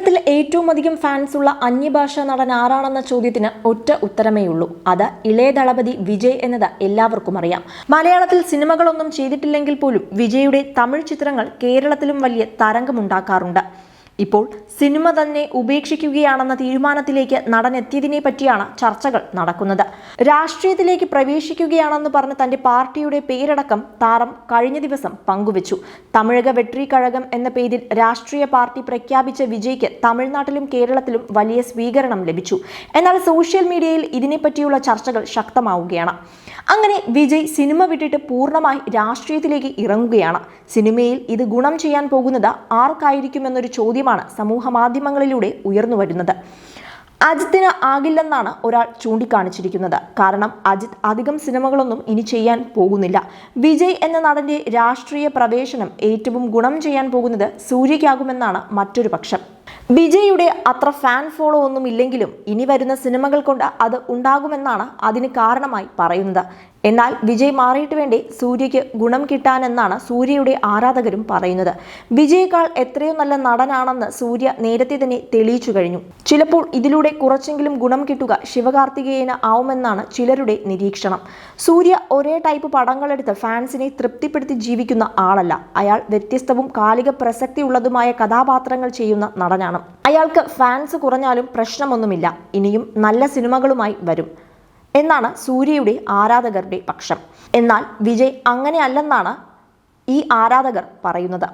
കേരളത്തിൽ ഏറ്റവും അധികം ഫാൻസ് ഉള്ള അന്യഭാഷാ നടൻ ആരാണെന്ന ചോദ്യത്തിന് ഒറ്റ ഉത്തരമേ ഉള്ളൂ അത് ഇളയ ദളപതി വിജയ് എന്നത് എല്ലാവർക്കും അറിയാം. മലയാളത്തിൽ സിനിമകളൊന്നും ചെയ്തിട്ടില്ലെങ്കിൽ പോലും വിജയുടെ തമിഴ് ചിത്രങ്ങൾ കേരളത്തിലും വലിയ തരംഗമുണ്ടാക്കാറുണ്ട്. ഇപ്പോൾ സിനിമ തന്നെ ഉപേക്ഷിക്കുകയാണെന്ന തീരുമാനത്തിലേക്ക് നടൻ എത്തിയതിനെ പറ്റിയാണ് ചർച്ചകൾ നടക്കുന്നത്. രാഷ്ട്രീയത്തിലേക്ക് പ്രവേശിക്കുകയാണെന്ന് പറഞ്ഞ് തന്റെ പാർട്ടിയുടെ പേരടക്കം താരം കഴിഞ്ഞ ദിവസം പങ്കുവച്ചു. തമിഴക വെട്രി കഴകം എന്ന പേരിൽ രാഷ്ട്രീയ പാർട്ടി പ്രഖ്യാപിച്ച വിജയ്ക്ക് തമിഴ്നാട്ടിലും കേരളത്തിലും വലിയ സ്വീകരണം ലഭിച്ചു. എന്നാൽ സോഷ്യൽ മീഡിയയിൽ ഇതിനെപ്പറ്റിയുള്ള ചർച്ചകൾ ശക്തമാവുകയാണ്. അങ്ങനെ വിജയ് സിനിമ വിട്ടിട്ട് പൂർണമായി രാഷ്ട്രീയത്തിലേക്ക് ഇറങ്ങുകയാണ്. സിനിമയിൽ ഇത് ഗുണം ചെയ്യാൻ പോകുന്നത് ആർക്കായിരിക്കുമെന്നൊരു ചോദ്യമാണ് സമൂഹ മാധ്യമങ്ങളിലൂടെ ഉയർന്നു വരുന്നത്. അജിത്തിന് ആകില്ലെന്നാണ് ഒരാൾ ചൂണ്ടിക്കാണിച്ചിരിക്കുന്നത്. കാരണം അജിത് അധികം സിനിമകളൊന്നും ഇനി ചെയ്യാൻ പോകുന്നില്ല. വിജയ് എന്ന നടന്റെ രാഷ്ട്രീയ പ്രവേശനം ഏറ്റവും ഗുണം ചെയ്യാൻ പോകുന്നത് സൂര്യയ്ക്കാകുമെന്നാണ് മറ്റൊരു പക്ഷം. വിജയുടെ അത്ര ഫാൻ ഫോളോ ഒന്നും ഇല്ലെങ്കിലും ഇനി വരുന്ന സിനിമകൾ കൊണ്ട് അത് ഉണ്ടാകുമെന്നാണ് അതിന് കാരണമായി പറയുന്നത്. എന്നാൽ വിജയ് മാറിയിട്ട് വേണ്ടി സൂര്യയ്ക്ക് ഗുണം കിട്ടാനെന്നാണ് സൂര്യയുടെ ആരാധകരും പറയുന്നത്. വിജയേക്കാൾ എത്രയോ നല്ല നടനാണെന്ന് സൂര്യ നേരത്തെ തന്നെ തെളിയിച്ചു കഴിഞ്ഞു. ചിലപ്പോൾ ഇതിലൂടെ കുറച്ചെങ്കിലും ഗുണം കിട്ടുക ശിവകാർത്തികേയന് ആവുമെന്നാണ് ചിലരുടെ നിരീക്ഷണം. സൂര്യ ഒരേ ടൈപ്പ് പടങ്ങളെടുത്ത് ഫാൻസിനെ തൃപ്തിപ്പെടുത്തി ജീവിക്കുന്ന ആളല്ല. അയാൾ വ്യത്യസ്തവും കാലിക പ്രസക്തിയുള്ളതുമായ കഥാപാത്രങ്ങൾ ചെയ്യുന്ന നടനാണ്. അയാൾക്ക് ഫാൻസ് കുറഞ്ഞാലും പ്രശ്നമൊന്നുമില്ല. ഇനിയും നല്ല സിനിമകളുമായി വരും. എന്നാണ് സൂര്യയുടെ ആരാധകരുടെ പക്ഷം. എന്നാൽ വിജയ് അങ്ങനെയല്ലെന്നാണ് ഈ ആരാധകർ പറയുന്നത്.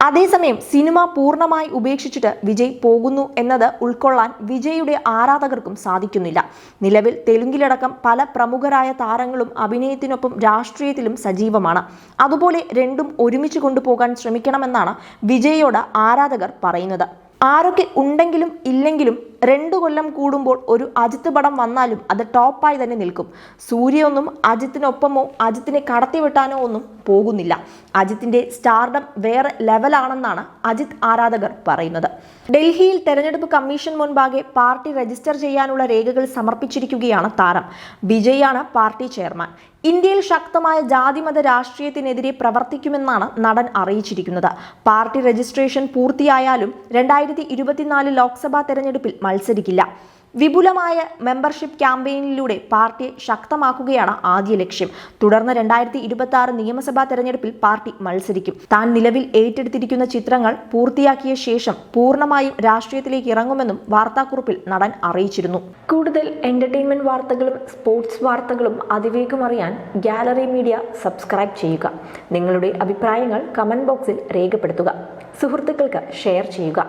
അതേസമയം സിനിമ പൂർണമായി ഉപേക്ഷിച്ചിട്ട് വിജയ് പോകുന്നു എന്നത് ഉൾക്കൊള്ളാൻ വിജയുടെ ആരാധകർക്കും സാധിക്കുന്നില്ല. നിലവിൽ തെലുങ്കിലടക്കം പല പ്രമുഖരായ താരങ്ങളും അഭിനയത്തിനൊപ്പം രാഷ്ട്രീയത്തിലും സജീവമാണ്. അതുപോലെ രണ്ടും ഒരുമിച്ച് കൊണ്ടുപോകാൻ ശ്രമിക്കണമെന്നാണ് വിജയോട് ആരാധകർ പറയുന്നത്. ആരൊക്കെ ഉണ്ടെങ്കിലും ഇല്ലെങ്കിലും രണ്ടു കൊല്ലം കൂടുമ്പോൾ ഒരു അജിത്ത് പടം വന്നാലും അത് ടോപ്പായി തന്നെ നിൽക്കും. സൂര്യൊന്നും അജിത്തിനൊപ്പമോ അജിത്തിനെ കടത്തിവിട്ടാനോ ഒന്നും പോകുന്നില്ല. അജിത്തിന്റെ സ്റ്റാർഡം വേറെ ലെവലാണെന്നാണ് അജിത് ആരാധകർ പറയുന്നത്. ഡൽഹിയിൽ തെരഞ്ഞെടുപ്പ് കമ്മീഷൻ മുൻപാകെ പാർട്ടി രജിസ്റ്റർ ചെയ്യാനുള്ള രേഖകൾ സമർപ്പിച്ചിരിക്കുകയാണ് താരം. വിജയാണ് പാർട്ടി ചെയർമാൻ. ഇന്ത്യയിൽ ശക്തമായ ജാതിമത രാഷ്ട്രീയത്തിനെതിരെ പ്രവർത്തിക്കുമെന്നാണ് നടൻ അറിയിച്ചിരിക്കുന്നത്. പാർട്ടി രജിസ്ട്രേഷൻ പൂർത്തിയായാലും രണ്ടായിരത്തി ഇരുപത്തിനാല് ലോക്സഭാ തെരഞ്ഞെടുപ്പിൽ മത്സരിക്കില്ല. വിപുലമായ മെമ്പർഷിപ്പ് ക്യാമ്പയിനിലൂടെ പാർട്ടിയെ ശക്തമാക്കുകയാണ് ആദ്യ ലക്ഷ്യം. തുടർന്ന് രണ്ടായിരത്തി ഇരുപത്തി ആറ് നിയമസഭാ തെരഞ്ഞെടുപ്പിൽ പാർട്ടി മത്സരിക്കും. താൻ നിലവിൽ ഏറ്റെടുത്തിരിക്കുന്ന ചിത്രങ്ങൾ പൂർത്തിയാക്കിയ ശേഷം പൂർണമായും രാഷ്ട്രീയത്തിലേക്ക് ഇറങ്ങുമെന്നും വാർത്താക്കുറിപ്പിൽ നടൻ അറിയിച്ചിരുന്നു. കൂടുതൽ എന്റർടൈൻമെന്റ് വാർത്തകളും സ്പോർട്സ് വാർത്തകളും അതിവേഗം അറിയാൻ ഗാലറി മീഡിയ സബ്സ്ക്രൈബ് ചെയ്യുക. നിങ്ങളുടെ അഭിപ്രായങ്ങൾ കമന്റ് ബോക്സിൽ രേഖപ്പെടുത്തുക. സുഹൃത്തുക്കൾക്ക് ഷെയർ ചെയ്യുക.